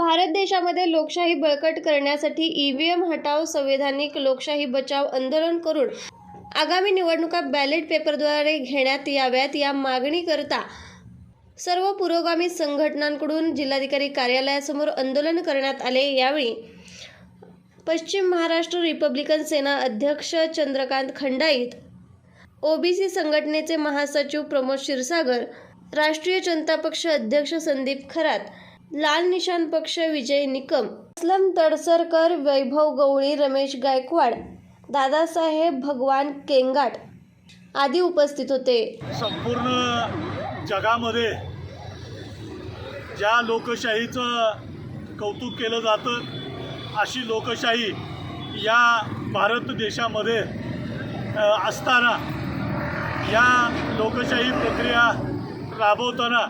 भारत देशामध्ये लोकशाही बळकट करण्यासाठी ईव्हीएम हटाव संवैधानिक लोकशाही बचाव आंदोलन करून आगामी निवडणुका बॅलेट पेपरद्वारे घेण्यात याव्यात या मागणीकरता सर्व पुरोगामी संघटनांकडून जिल्हाधिकारी कार्यालयासमोर आंदोलन करण्यात आले. यावेळी पश्चिम महाराष्ट्र रिपब्लिकन सेना अध्यक्ष चंद्रकांत खंडाईत ओबीसी संघटनेचे महासचिव प्रमोद क्षीरसागर राष्ट्रीय जनता पक्ष अध्यक्ष संदीप खरात लाल निशान पक्ष विजय निकम असलम तडसरकर वैभव गवळी रमेश गायकवाड दादासाहेब भगवान केंगाट आदी उपस्थित होते. संपूर्ण जगामध्ये ज्या लोकशाहीचं कौतुक केलं जातं अशी लोकशाही या भारत देशामध्ये असताना या लोकशाही प्रक्रिया राबवताना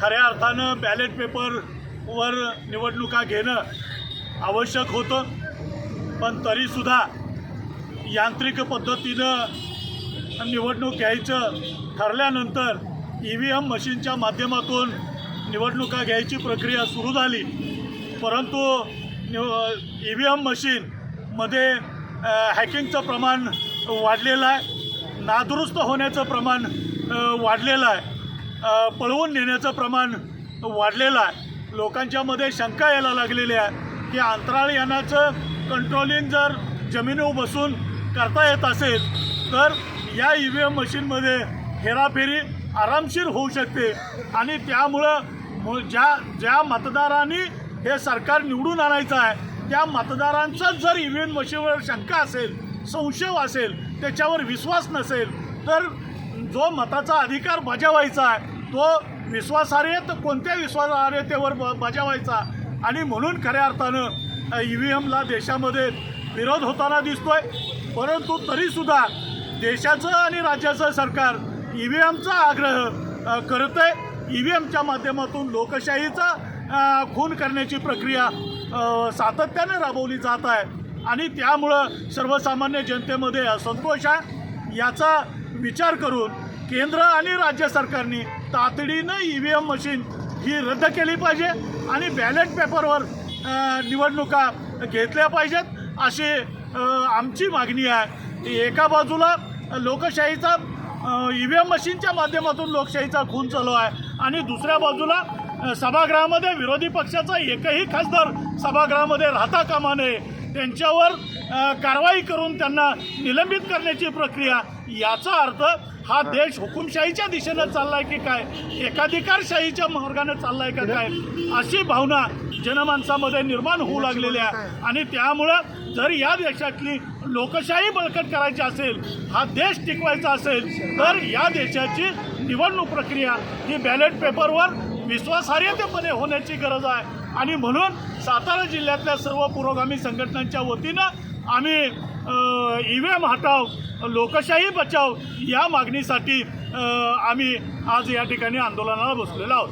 खऱ्या अर्थानं बॅलेट पेपरवर निवडणुका घेणं आवश्यक होतं. पण तरीसुद्धा यांत्रिक पद्धतीनं निवडणूक घ्यायचं ठरल्यानंतर ई व्ही एम मशीनच्या माध्यमातून निवडणुका घ्यायची प्रक्रिया सुरू झाली. परंतु ई व्ही एम मशीनमध्ये हॅकिंगचं प्रमाण वाढलेलं आहे. नादुरुस्त होण्याचं प्रमाण वाढलेलं आहे. पळवून नेण्याचं प्रमाण वाढलेलं आहे. लोकांच्यामध्ये शंका यायला लागलेली आहे की अंतराळ यानाचं कंट्रोलिंग जर जमिनीवर बसून करता येत असेल तर या ई व्ही एम मशीनमध्ये हेराफेरी आरामशीर होऊ शकते. आणि त्यामुळं ज्या ज्या मतदारांनी हे सरकार निवडून आणायचं आहे त्या मतदारांचाच जर ई व्ही एम मशीनवर शंका असेल संशय असेल त्याच्यावर विश्वास नसेल तर जो मताचा अधिकार बजावायचा आहे तो विश्वासार्हत कोणत्या विश्वासार्हतेवर ब बजावायचा? आणि म्हणून खऱ्या अर्थानं ई व्ही एमला देशामध्ये विरोध होताना दिसतोय. परंतु तरीसुद्धा देशाचं आणि राज्याचं सरकार ई व्ही एमचा आग्रह करत आहे ई व्ही एमच्या माध्यमातून लोकशाहीचा खून करण्याची प्रक्रिया सातत्याने राबवली जात आहे. आणि त्यामुळं सर्वसामान्य जनतेमध्ये असंतोष आहे. याचा विचार करून केंद्र आणि राज्य सरकारने तातडीनं ई व्ही एम मशीन ही रद्द केली पाहिजे आणि बॅलेट पेपरवर निवडणुका घेतल्या पाहिजेत अशी आमची मागणी आहे. एका बाजूला लोकशाहीचा ई व्ही एम मशीनच्या माध्यमातून लोकशाहीचा खून चालू आहे आणि दुसऱ्या बाजूला सभागृहामध्ये विरोधी पक्षाचा एकही खासदार सभागृहामध्ये राहता कामा नये. त्यांच्यावर कारवाई करून त्यांना निलंबित करण्याची प्रक्रिया याचा अर्थ हा देश हुकुमशाहीच्या दिशेनं चाललाय की काय? एकाधिकारशाहीच्या मार्गाने चाललाय का काय? अशी भावना जनमानसामध्ये निर्माण होऊ लागलेली आहे. आणि त्यामुळं जर या देशातली लोकशाही बळकट करायची असेल हा देश टिकवायचा असेल तर या देशाची निवडणूक प्रक्रिया ही बॅलेट पेपरवर विश्वासार्हतेपणे होण्याची गरज आहे. आणि म्हणून सातारा जिल्ह्यातल्या सर्व पुरोगामी संघटनांच्या वतीनं आम्ही ई व्ही एम हटाव लोकशाही बचाव या मागणीसाठी आम्ही आज या ठिकाणी आंदोलनाला बसलेलो आहोत.